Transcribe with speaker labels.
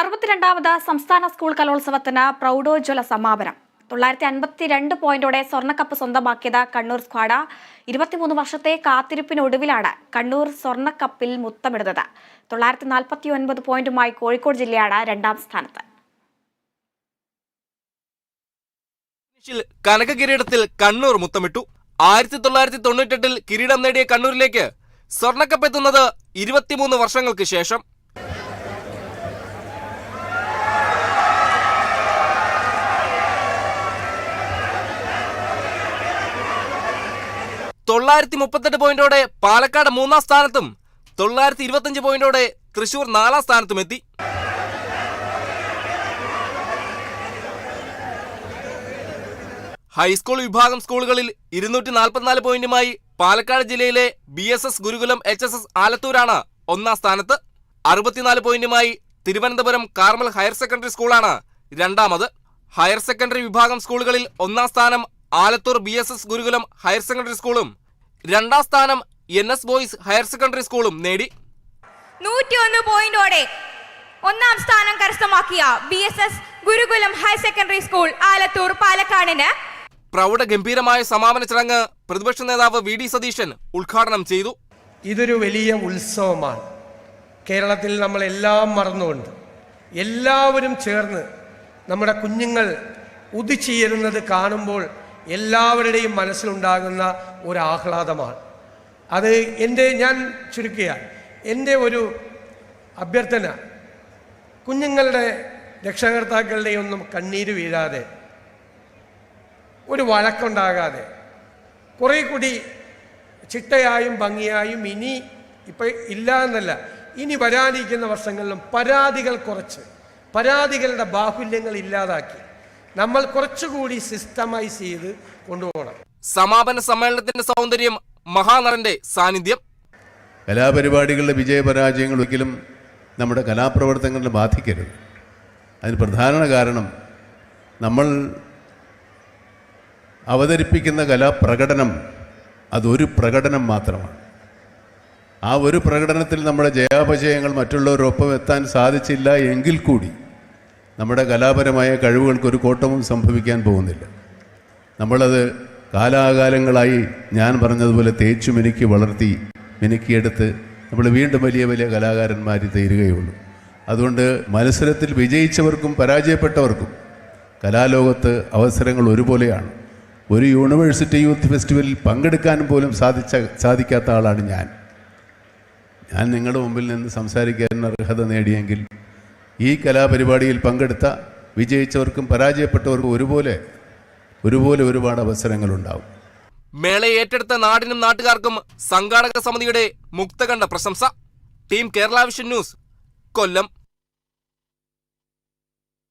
Speaker 1: അറുപത്തിരണ്ടാമത് സംസ്ഥാന സ്കൂൾ കലോത്സവത്തിന് പ്രൗഢോജ്വല സമാപനം. തൊള്ളായിരത്തി അൻപത്തിരണ്ട് പോയിന്റോടെ സ്വർണക്കപ്പ് സ്വന്തമാക്കിയത് കണ്ണൂർ സ്ക്വാഡ. ഇരുപത്തിമൂന്ന് വർഷത്തെ കാത്തിരിപ്പിനൊടുവിലാണ് കണ്ണൂർ സ്വർണക്കപ്പിൽ മുത്തമിടുന്നത്. തൊള്ളായിരത്തി നാൽപ്പത്തി ഒൻപത് പോയിന്റുമായി കോഴിക്കോട് ജില്ലയാണ് രണ്ടാം സ്ഥാനത്ത്.
Speaker 2: കനക കിരീടത്തിൽ കണ്ണൂർ മുത്തമിട്ടു. ആയിരത്തി തൊള്ളായിരത്തി തൊണ്ണൂറ്റെട്ടിൽ കിരീടം നേടിയ കണ്ണൂരിലേക്ക് സ്വർണക്കപ്പ് എത്തുന്നത് ഇരുപത്തിമൂന്ന് വർഷങ്ങൾക്ക് ശേഷം. തൊള്ളായിരത്തി മുപ്പത്തെട്ട് പോയിന്റോടെ പാലക്കാട് മൂന്നാം സ്ഥാനത്തും തൊള്ളായിരത്തി ഇരുപത്തിയഞ്ച് പോയിന്റോടെ തൃശൂർ നാലാം സ്ഥാനത്തും എത്തി. ഹൈസ്കൂൾ വിഭാഗം സ്കൂളുകളിൽ ഇരുന്നൂറ്റി നാൽപ്പത്തിനാല് പോയിന്റുമായി പാലക്കാട് ജില്ലയിലെ B S S Gurukulam H S S ആലത്തൂരാണ് ഒന്നാം സ്ഥാനത്ത്. അറുപത്തിനാല് പോയിന്റുമായി തിരുവനന്തപുരം കാർമൽ ഹയർ സെക്കൻഡറി സ്കൂളാണ് രണ്ടാമത്. ഹയർ സെക്കൻഡറി വിഭാഗം സ്കൂളുകളിൽ ഒന്നാം സ്ഥാനം Alathur B S S Gurukulam higher secondary സ്കൂളും രണ്ടാം സ്ഥാനം N S boys higher secondary സ്കൂളും നേടി.
Speaker 3: നൂറ്റിയൊന്ന് പോയിന്റോടെ ഒന്നാം സ്ഥാനം കരസ്ഥമാക്കിയ B S S Gurukulam higher secondary school Alathur പാലക്കാടിന്.
Speaker 2: പ്രൗഢഗംഭീരമായ സമാപന ചടങ്ങ് പ്രതിപക്ഷ നേതാവ് വി ഡി സതീശൻ ഉദ്ഘാടനം ചെയ്തു.
Speaker 4: ഇതൊരു വലിയ ഉത്സവമാണ്. കേരളത്തിൽ നമ്മൾ എല്ലാം മറന്നുകൊണ്ട് എല്ലാവരും ചേർന്ന് നമ്മുടെ കുഞ്ഞുങ്ങൾ ഉദിച്ചുയരുന്നത് കാണുമ്പോൾ എല്ലാവരുടെയും മനസ്സിലുണ്ടാകുന്ന ഒരു ആഹ്ലാദമാണ് അത് എന്റെ ഞാൻ ചുരുക്കുക എന്റെ ഒരു അഭ്യർത്ഥന കുഞ്ഞുങ്ങളുടെ രക്ഷകർത്താക്കളുടെയൊന്നും കണ്ണീര് വീഴാതെ ഒരു വഴക്കുണ്ടാകാതെ കുറേ കൂടി ചിട്ടയായും ഭംഗിയായും ഇനി ഇപ്പം ഇല്ല എന്നല്ല ഇനി വരാനിരിക്കുന്ന വർഷങ്ങളിലും പരാതികൾ കുറച്ച് പരാതികളുടെ ബാഹുല്യങ്ങൾ ഇല്ലാതാക്കി. നമ്മൾ കുറച്ചുകൂടി സിസ്റ്റമൈസ് ചെയ്ത് കൊണ്ടുപോകണം.
Speaker 2: സമാപന സമ്മേളനത്തിന്റെ സൗന്ദര്യം മഹാനടന്റെ സാന്നിധ്യം.
Speaker 5: കലാപരിപാടികളുടെ വിജയപരാജയങ്ങൾ ഒരിക്കലും നമ്മുടെ കലാപ്രവർത്തനങ്ങളെ ബാധിക്കരുത്. അതിന് പ്രധാന കാരണം നമ്മൾ അവതരിപ്പിക്കുന്ന കലാപ്രകടനം അതൊരു പ്രകടനം മാത്രമാണ്. ആ ഒരു പ്രകടനത്തിൽ നമ്മുടെ ജയാപജയങ്ങൾ മറ്റുള്ളവരൊപ്പം എത്താൻ സാധിച്ചില്ല എങ്കിൽ കൂടി നമ്മുടെ കലാപരമായ കഴിവുകൾക്ക് ഒരു കോട്ടവും സംഭവിക്കാൻ പോകുന്നില്ല. നമ്മളത് കാലാകാലങ്ങളായി ഞാൻ പറഞ്ഞതുപോലെ തേച്ചു മിനുക്കി വളർത്തി മിനുക്കിയെടുത്ത് നമ്മൾ വീണ്ടും വലിയ വലിയ കലാകാരന്മാർ തീരുകയുള്ളൂ. അതുകൊണ്ട് മത്സരത്തിൽ വിജയിച്ചവർക്കും പരാജയപ്പെട്ടവർക്കും കലാലോകത്ത് അവസരങ്ങൾ ഒരുപോലെയാണ്. ഒരു യൂണിവേഴ്സിറ്റി യൂത്ത് ഫെസ്റ്റിവലിൽ പങ്കെടുക്കാൻ പോലും സാധിച്ച സാധിക്കാത്ത ആളാണ് ഞാൻ. ഞാൻ നിങ്ങളുടെ മുമ്പിൽ നിന്ന് സംസാരിക്കാൻ അർഹത നേടിയെങ്കിൽ ഈ കലാപരിപാടിയിൽ പങ്കെടുത്ത വിജയിച്ചവർക്കും പരാജയപ്പെട്ടവർക്കും ഒരുപോലെ ഒരുപോലെ ഒരുപാട് അവസരങ്ങളുണ്ടാവും.
Speaker 2: മേളയെ ഏറ്റെടുത്ത നാടിനും നാട്ടുകാർക്കും സംഘാടക സമിതിയുടെ മുക്തകണ്ഠ പ്രശംസ. Team Kerala vision news Kollam.